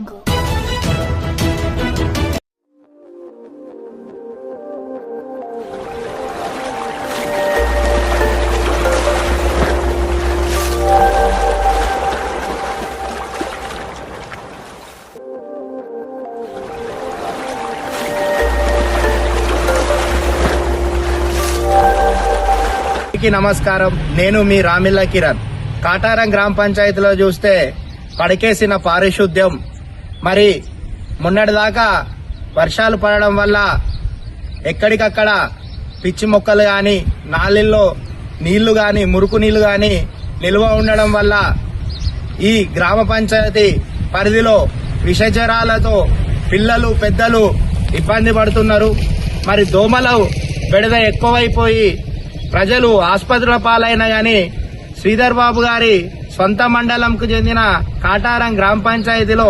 jungle. అందరికీ నమస్కారం నేను మీ రామిల్ల కిరణ్ కాటారం గ్రామ పంచాయతీలో చూస్తే పడకేసిన పారిశుద్ధ్యం మరి మొన్నటిదాకా వర్షాలు పడడం వల్ల ఎక్కడికక్కడ పిచ్చి మొక్కలు కానీ నాలిల్లో నీళ్ళు కానీ మురుకు నీళ్ళు కానీ నిల్వ ఉండడం వల్ల ఈ గ్రామ పంచాయతీ పరిధిలో విషచరాలతో పిల్లలు పెద్దలు ఇబ్బంది పడుతున్నారు. మరి దోమలు బెడద ఎక్కువైపోయి ప్రజలు ఆసుపత్రుల పాలైన కానీ శ్రీధర్ బాబు గారి సొంత మండలంకు చెందిన కాటారం గ్రామ పంచాయతీలో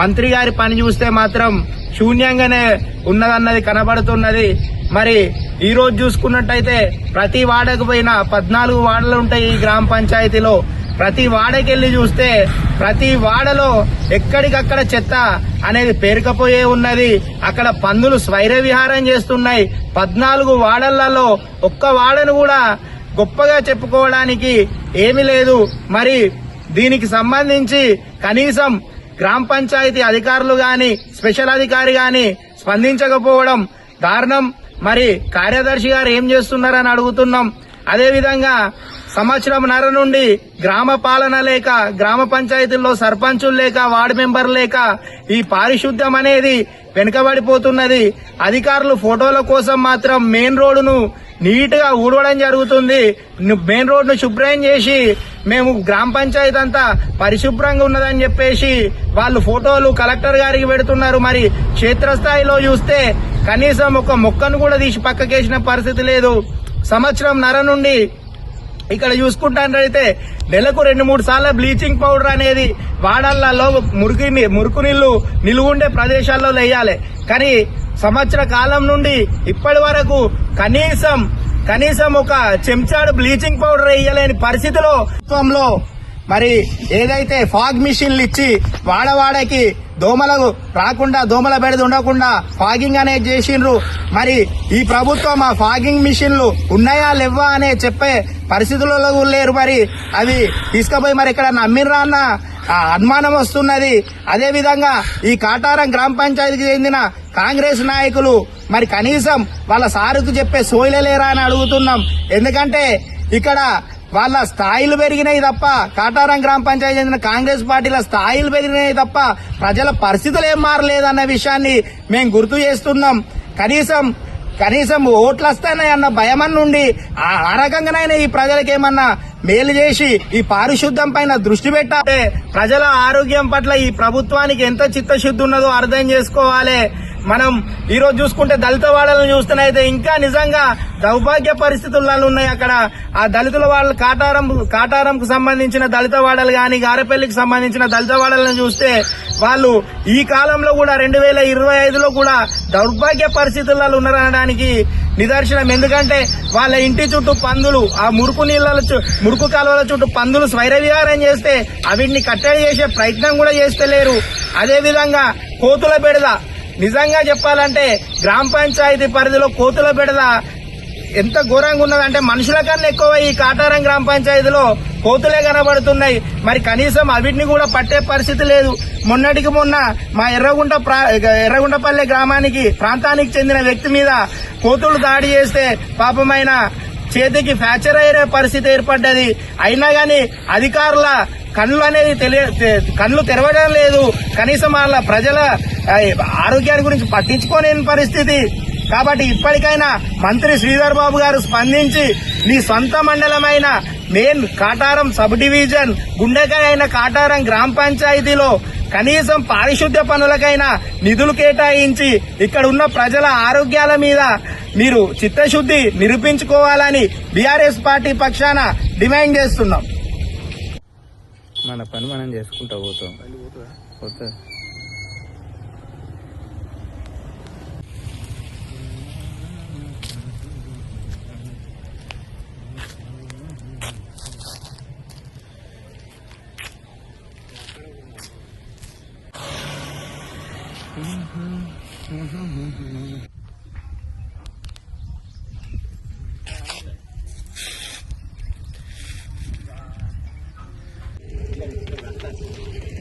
మంత్రి గారి పని చూస్తే మాత్రం శూన్యంగానే ఉన్నదన్నది కనబడుతున్నది. మరి ఈ రోజు చూసుకున్నట్టయితే ప్రతి వాడకు పోయిన పద్నాలుగు వాడలు ఉంటాయి ఈ గ్రామ పంచాయతీలో. ప్రతి వాడకెళ్ళి చూస్తే ప్రతి వాడలో ఎక్కడికక్కడ చెత్త అనేది పేరుకపోయే ఉన్నది. అక్కడ పందులు స్వైర విహారం చేస్తున్నాయి. పద్నాలుగు వాడలలో ఒక్క వాడను కూడా గొప్పగా చెప్పుకోవడానికి ఏమీ లేదు. మరి దీనికి సంబంధించి కనీసం గ్రామ పంచాయతీ అధికారులు గాని స్పెషల్ అధికారి గాని స్పందించకపోవడం దారుణం. మరి కార్యదర్శి గారు ఏం చేస్తున్నారని అడుగుతున్నాం. అదేవిధంగా సంవత్సరం నర నుండి గ్రామ పాలన లేక గ్రామ పంచాయతీల్లో సర్పంచులు లేక వార్డు మెంబర్ లేక ఈ పారిశుద్ధ్యం అనేది వెనుకబడిపోతున్నది. అధికారులు ఫోటోల కోసం మాత్రం మెయిన్ రోడ్డును నీట్గా ఊడవడం జరుగుతుంది. మెయిన్ రోడ్ను శుభ్రం చేసి మేము గ్రామ పంచాయతీ అంతా పరిశుభ్రంగా ఉన్నదని చెప్పేసి వాళ్ళు ఫోటోలు కలెక్టర్ గారికి పెడుతున్నారు. మరి క్షేత్రస్థాయిలో చూస్తే కనీసం ఒక మొక్కను కూడా తీసి పక్కకేసిన పరిస్థితి లేదు. సంవత్సరం నర నుండి ఇక్కడ చూసుకుంటానైతే నెలకు రెండు మూడు సార్లు బ్లీచింగ్ పౌడర్ అనేది వాడళ్ళలో మురికి మురుకు నీళ్ళు నిలువుండే ప్రదేశాల్లో వేయాలి కానీ సంవత్సర కాలం నుండి ఇప్పటి వరకు కనీసం కనీసం ఒక చెంచాడు బ్లీచింగ్ పౌడర్ వేయలేని పరిస్థితిలో ప్రభుత్వంలో మరి ఏదైతే ఫాగ్ మిషన్లు ఇచ్చి వాడవాడకి దోమలకు రాకుండా దోమల బెడద ఉండకుండా ఫాగింగ్ అనేది చేసిండ్రు. మరి ఈ ప్రభుత్వం ఆ ఫాగింగ్ మిషన్లు ఉన్నాయా లేవా అనే చెప్పే పరిస్థితులలో లేరు మరి. అవి తీసుకుపోయి మరి ఇక్కడ నమ్మిర్రా అన్న? అనుమానం వస్తున్నది. అదే విధంగా ఈ కాటారం గ్రామ పంచాయతీకి చెందిన కాంగ్రెస్ నాయకులు మరి కనీసం వాళ్ళ సారుకు చెప్పే సోయలేరా అని అడుగుతున్నాం. ఎందుకంటే ఇక్కడ వాళ్ళ స్థాయిలు పెరిగినాయి తప్ప కాటారం గ్రామ పంచాయతీ చెందిన కాంగ్రెస్ పార్టీల స్థాయిలు పెరిగినాయి తప్ప ప్రజల పరిస్థితులు ఏం మారలేదన్న విషయాన్ని మేము గుర్తు చేస్తున్నాం. కనీసం కనీసం ఓట్లు వస్తాయని అన్న నుండి ఆ రకంగానైనా ఈ ప్రజలకేమన్నా మేలు చేసి ఈ పారిశుద్ధ్యం పైన దృష్టి పెట్టాలి. ప్రజల ఆరోగ్యం పట్ల ఈ ప్రభుత్వానికి ఎంత చిత్తశుద్ధి ఉన్నదో అర్థం చేసుకోవాలి. మనం ఈరోజు చూసుకుంటే దళిత వాడలను చూస్తేనైతే ఇంకా నిజంగా దౌర్భాగ్య పరిస్థితులలో ఉన్నాయి అక్కడ. ఆ దళితుల వాళ్ళు కాటారం కాటారంకు సంబంధించిన దళిత వాడలు గాని గారెపల్లికి సంబంధించిన దళిత వాడలను చూస్తే వాళ్ళు ఈ కాలంలో కూడా రెండు వేల ఇరవై ఐదులో కూడా దౌర్భాగ్య పరిస్థితులలో ఉన్నారనడానికి నిదర్శనం. ఎందుకంటే వాళ్ళ ఇంటి చుట్టూ పందులు ఆ మురుకు నీళ్ళ మురుకు కాలువల చుట్టూ పందులు స్వైర విహారం చేస్తే అవిటిని కట్టడి చేసే ప్రయత్నం కూడా చేస్తలేరు. లేరు అదేవిధంగా కోతుల బెడద నిజంగా చెప్పాలంటే గ్రామ పంచాయతీ పరిధిలో కోతుల బిడద ఎంత ఘోరంగా ఉన్నదంటే మనుషుల కన్నా ఎక్కువ ఈ కాటారం గ్రామ పంచాయతీలో కోతులే కనబడుతున్నాయి. మరి కనీసం అవిటిని కూడా పట్టే పరిస్థితి లేదు. మొన్నటికి మొన్న మా ఎర్రగుంట ప్రా- ఎర్రగుంటపల్లె గ్రామానికి ప్రాంతానికి చెందిన వ్యక్తి మీద కోతులు దాడి చేస్తే పాపమైన చేతికి ఫ్రాక్చర్ అయ్యే పరిస్థితి ఏర్పడ్డది. అయినా కానీ అధికారుల కళ్ళు అనేది తెలియ కళ్ళు తెరవడం లేదు. కనీసం వాళ్ళ ప్రజల ఆరోగ్యాన్ని గురించి పట్టించుకోలేని పరిస్థితి. కాబట్టి ఇప్పటికైనా మంత్రి శ్రీధర్ బాబు గారు స్పందించి మీ సొంత మండలమైన మెయిన్ కాటారం సబ్ డివిజన్ గుండెకాయ అయిన కాటారం గ్రామ పంచాయతీలో కనీసం పారిశుద్ధ్య పనులకైనా నిధులు కేటాయించి ఇక్కడ ఉన్న ప్రజల ఆరోగ్యాల మీద మీరు చిత్తశుద్ధి నిరూపించుకోవాలని బీఆర్ఎస్ పార్టీ పక్షాన డిమాండ్ చేస్తున్నాం. మన పని మనం చేసుకుంటా పోతాం. పోతా.